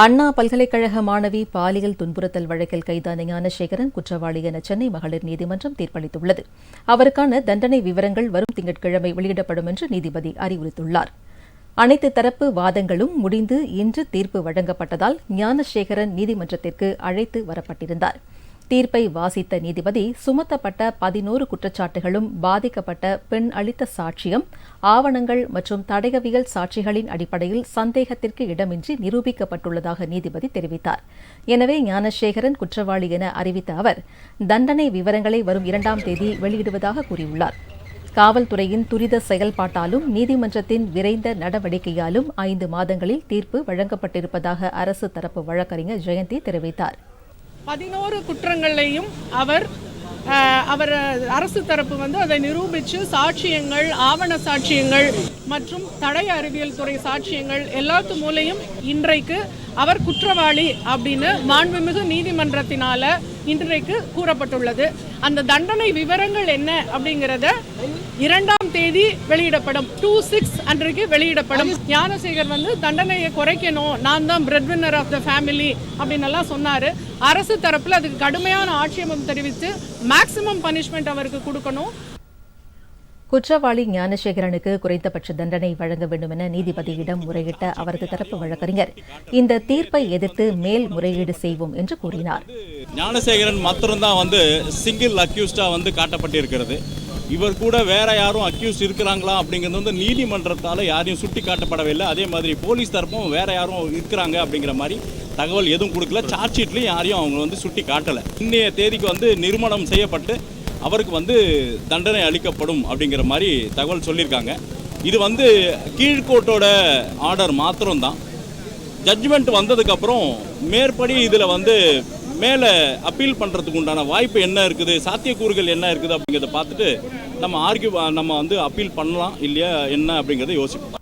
அண்ணா பல்கலைக்கழக மாணவி பாலியல் துன்புறுத்தல் வழக்கில் கைதான ஞானசேகரன் குற்றவாளி என சென்னை மகளிர் நீதிமன்றம் தீர்ப்பளித்துள்ளது. அவருக்கான தண்டனை விவரங்கள் வரும் திங்கட்கிழமை வெளியிடப்படும் என்று நீதிபதி அறிவுறுத்துள்ளார் அனைத்து தரப்பு வாதங்களும் முடிந்து இன்று தீர்ப்பு வழங்கப்பட்டதால் ஞானசேகரன் நீதிமன்றத்திற்கு அழைத்து வரப்பட்டிருந்தார். தீர்ப்பை வாசித்த நீதிபதி சுமத்தப்பட்ட பதினோரு குற்றச்சாட்டுகளும் பாதிக்கப்பட்ட பெண் அளித்த சாட்சியம் ஆவணங்கள் மற்றும் தடயவியல் சாட்சிகளின் அடிப்படையில் சந்தேகத்திற்கு இடமின்றி நிரூபிக்கப்பட்டுள்ளதாக நீதிபதி தெரிவித்தார். எனவே ஞானசேகரன் குற்றவாளி என அறிவித்த அவர் தண்டனை விவரங்களை வரும் இரண்டாம் தேதி வெளியிடுவதாக கூறியுள்ளார். காவல்துறையின் துரித செயல்பாட்டாலும் நீதிமன்றத்தின் விரைந்த நடவடிக்கையாலும் ஐந்து மாதங்களில் தீர்ப்பு வழங்கப்பட்டிருப்பதாக அரசு தரப்பு வழக்கறிஞர் ஜெயந்தி தெரிவித்தார். பதினோரு குற்றங்களையும் அவர் அவர் அரசு தரப்பு வந்து அதை நிரூபித்து சாட்சியங்கள் ஆவண சாட்சியங்கள் மற்றும் தடய அறிவியல் துறை சாட்சியங்கள் எல்லாத்து மூலையும் இன்றைக்கு அவர் குற்றவாளி அப்படின்னு மாண்புமிகு நீதிமன்றத்தினால இன்றைக்கு கூறப்பட்டுள்ளது. அந்த தண்டனை விவரங்கள் என்ன அப்படிங்கிறத இரண்டாம் தேதி வெளியிடப்படும். டூ சிக்ஸ் அன்றைக்கு வெளியிடப்படும். ஞானசேகர் வந்து தண்டனையை குறைக்கணும். நான் தான் bread winner of the family அப்படின்னு எல்லாம் சொன்னாரு. அரசு தரப்புல அதுக்கு கடுமையான ஆட்சேபம் தெரிவித்து மேக்சிமம் பனிஷ்மெண்ட் அவருக்கு கொடுக்கணும். குற்றவாளி ஞானசேகரனுக்கு குறைந்தபட்ச தண்டனை வழங்க வேண்டும் என நீதிபதியிடம் முறையிட்ட அவரது தரப்பு வழக்கறிஞர். இந்த தீர்ப்பை எதிர்த்து மேல் முறையீடு செய்வோம் என்று கூறினார். ஞானசேகரன் மாத்திரம்தான் வந்து சிங்கிள் அக்யூஸ்டா வந்து காட்டப்பட்டிருக்கிறது. இவர் கூட வேற யாரும் அக்யூஸ் இருக்கிறாங்களா அப்படிங்கிறது வந்து நீதிமன்றத்தால் யாரையும் சுட்டி காட்டப்படவில்லை அதே மாதிரி போலீஸ் தரப்பும் வேற யாரும் இருக்கிறாங்க அப்படிங்கிற மாதிரி தகவல் எதுவும் கொடுக்கல. சார்ஜ் ஷீட்லையும் யாரையும் அவங்க வந்து சுட்டி காட்டலை இன்னைய தேதிக்கு வந்து நிர்மணம் செய்யப்பட்டு அவருக்கு வந்து தண்டனை அளிக்கப்படும் அப்படிங்கிற மாதிரி தகவல் சொல்லியிருக்காங்க. இது வந்து கீழ்கோட்டோட ஆர்டர் மாத்திரம்தான். ஜட்ஜ்மெண்ட் வந்ததுக்கப்புறம் மேற்படி இதில் வந்து மேலே அப்பீல் பண்ணுறதுக்கு உண்டான வாய்ப்பு என்ன இருக்குது? சாத்தியக்கூறுகள் என்ன இருக்குது அப்படிங்கிறத பார்த்துட்டு நம்ம ஆர்கியூ நம்ம வந்து அப்பீல் பண்ணலாம் இல்லையா? என்ன அப்படிங்கிறத யோசிப்போம்.